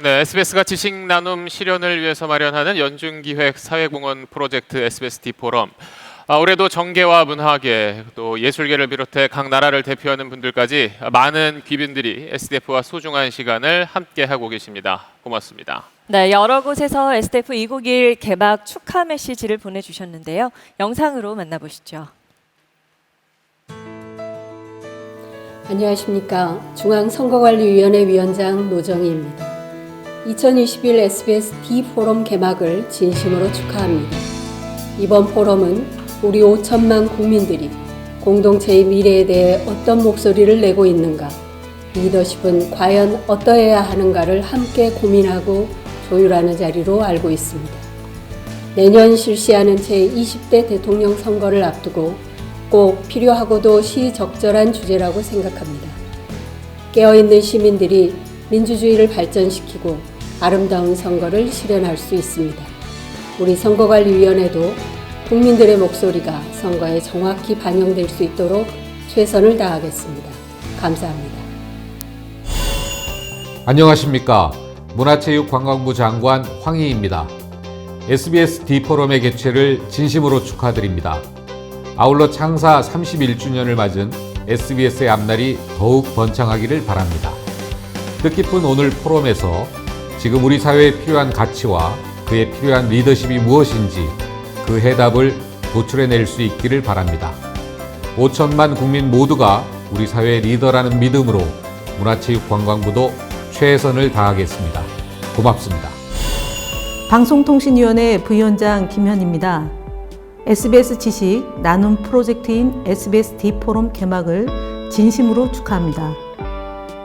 네, SBS가 지식 나눔 실현을 위해서 마련하는 연중기획 사회공헌 프로젝트 SBSD 포럼. 아, 올해도 정계와 문화계 또 예술계를 비롯해 각 나라를 대표하는 분들까지 많은 귀빈들이 SDF와 소중한 시간을 함께 하고 계십니다. 고맙습니다. 네, 여러 곳에서 SDF 291 개막 축하 메시지를 보내주셨는데요. 영상으로 만나보시죠. 안녕하십니까. 중앙선거관리위원회 위원장 노정희입니다. 2021 SBS D 포럼 개막을 진심으로 축하합니다. 이번 포럼은 우리 5천만 국민들이 공동체의 미래에 대해 어떤 목소리를 내고 있는가, 리더십은 과연 어떠해야 하는가를 함께 고민하고 조율하는 자리로 알고 있습니다. 내년 실시하는 제20대 대통령 선거를 앞두고 꼭 필요하고도 시적절한 주제라고 생각합니다. 깨어있는 시민들이 민주주의를 발전시키고 아름다운 선거를 실현할 수 있습니다. 우리 선거관리위원회도 국민들의 목소리가 선거에 정확히 반영될 수 있도록 최선을 다하겠습니다. 감사합니다. 안녕하십니까. 문화체육관광부 장관 황희입니다. SBS D포럼의 개최를 진심으로 축하드립니다. 아울러 창사 31주년을 맞은 SBS의 앞날이 더욱 번창하기를 바랍니다. 뜻깊은 오늘 포럼에서 지금 우리 사회에 필요한 가치와 그에 필요한 리더십이 무엇인지 그 해답을 도출해낼 수 있기를 바랍니다. 5천만 국민 모두가 우리 사회의 리더라는 믿음으로 문화체육관광부도 최선을 다하겠습니다. 고맙습니다. 방송통신위원회 부위원장 김현입니다. SBS 지식 나눔 프로젝트인 SBS D포럼 개막을 진심으로 축하합니다.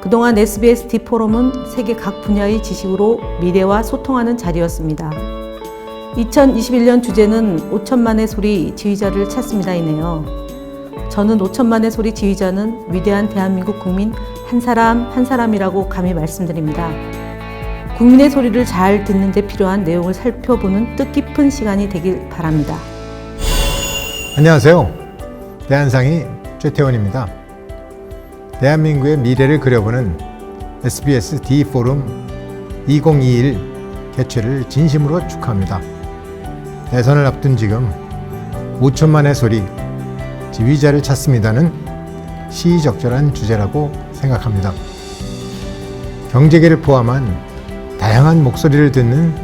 그동안 SBS D포럼은 세계 각 분야의 지식으로 미래와 소통하는 자리였습니다. 2021년 주제는 5천만의 소리 지휘자를 찾습니다이네요. 저는 5천만의 소리 지휘자는 위대한 대한민국 국민 한 사람 한 사람이라고 감히 말씀드립니다. 국민의 소리를 잘 듣는 데 필요한 내용을 살펴보는 뜻깊은 시간이 되길 바랍니다. 안녕하세요. 대한상이 최태원입니다. 대한민국의 미래를 그려보는 SBS D 포럼 2021 개최를 진심으로 축하합니다. 대선을 앞둔 지금 5천만의 소리 지휘자를 찾습니다는 시의적절한 주제라고 생각합니다. 경제계를 포함한 다양한 목소리를 듣는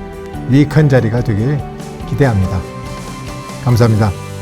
유익한 자리가 되길 기대합니다. 감사합니다.